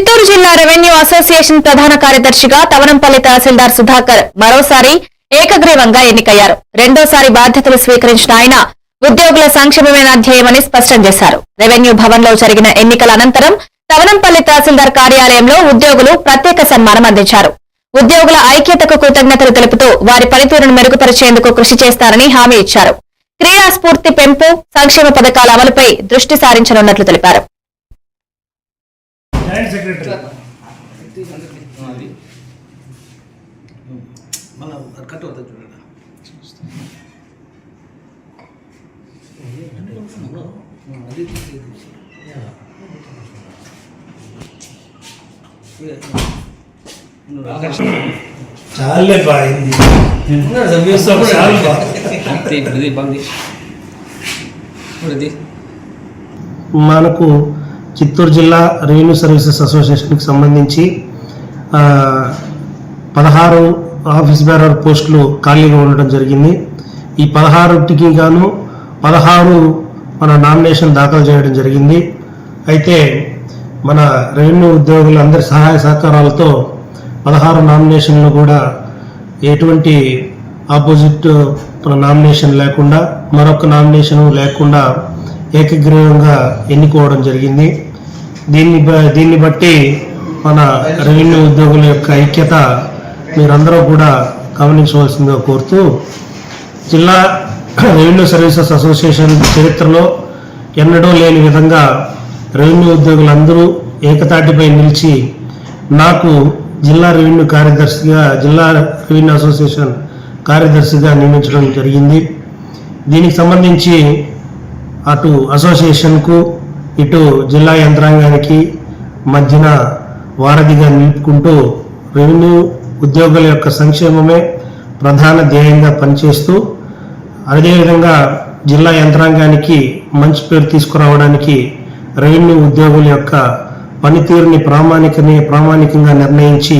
చిత్తూరు జిల్లా revenue association ప్రధాన కార్యదర్శిగా తవనంపల్లి తహసీల్దార్ సుధాకర్ మరోసారి ఏకగ్రీవంగా ఎన్నికయ్యారు. రెండోసారి బాధ్యతలు స్వీకరించిన ఆయన ఉద్యోగుల సంక్షేమమే నా ధ్యేయమని స్పష్టం చేశారు. రెవెన్యూ భవన్లో జరిగిన ఎన్నికల అనంతరం తవనంపల్లి తహసీల్దార్ కార్యాలయంలో ఉద్యోగులు ప్రత్యేక సన్మానం అందించారు. ఉద్యోగుల ఐక్యతకు కృతజ్ఞతలు తెలుపుతూ వారి పనితీరును మెరుగుపరిచేందుకు కృషి చేస్తారని హామీ ఇచ్చారు. క్రీడా స్ఫూర్తి పెంపు సంక్షేమ పథకాల అమలుపై దృష్టి సారించనున్నట్లు తెలిపారు. జాయింట్ సెక్రటరీ మన కట్ అవుతుంది చూడండి అది. చాలే బాయింది మనకు చిత్తూరు జిల్లా రెవెన్యూ సర్వీసెస్ అసోసియేషన్కి సంబంధించి పదహారు ఆఫీస్ బేరర్ పోస్టులు ఖాళీగా ఉండడం జరిగింది. ఈ పదహారుటికి గాను పదహారు మన నామినేషన్ దాఖలు చేయడం జరిగింది. అయితే మన రెవెన్యూ ఉద్యోగులందరి సహాయ సహకారాలతో పదహారు నామినేషన్లు కూడా ఎటువంటి ఆపోజిట్ మన నామినేషన్ లేకుండా మరొక నామినేషన్ లేకుండా ఏకగ్రీవంగా ఎన్నుకోవడం జరిగింది. దీన్ని బ- దీన్ని బట్టి మన రెవెన్యూ ఉద్యోగుల యొక్క ఐక్యత మీరందరూ కూడా గమనించవలసిందిగా కోరుతూ జిల్లా రెవెన్యూ సర్వీసెస్ అసోసియేషన్ చరిత్రలో ఎన్నడూ లేని విధంగా రెవెన్యూ ఉద్యోగులందరూ ఏకతాటిపై నిలిచి నాకు జిల్లా రెవెన్యూ కార్యదర్శిగా జిల్లా రెవెన్యూ అసోసియేషన్ కార్యదర్శిగా నియమించడం జరిగింది. దీనికి సంబంధించి అటు అసోసియేషన్కు ఇటు జిల్లా యంత్రాంగానికి మధ్యన వారధిగా నిలుపుకుంటూ రెవెన్యూ ఉద్యోగుల యొక్క సంక్షేమమే ప్రధాన ధ్యేయంగా పనిచేస్తూ అదేవిధంగా జిల్లా యంత్రాంగానికి మంచి పేరు తీసుకురావడానికి రెవెన్యూ ఉద్యోగుల యొక్క పనితీరుని ప్రామాణికని ప్రామాణికంగా నిర్ణయించి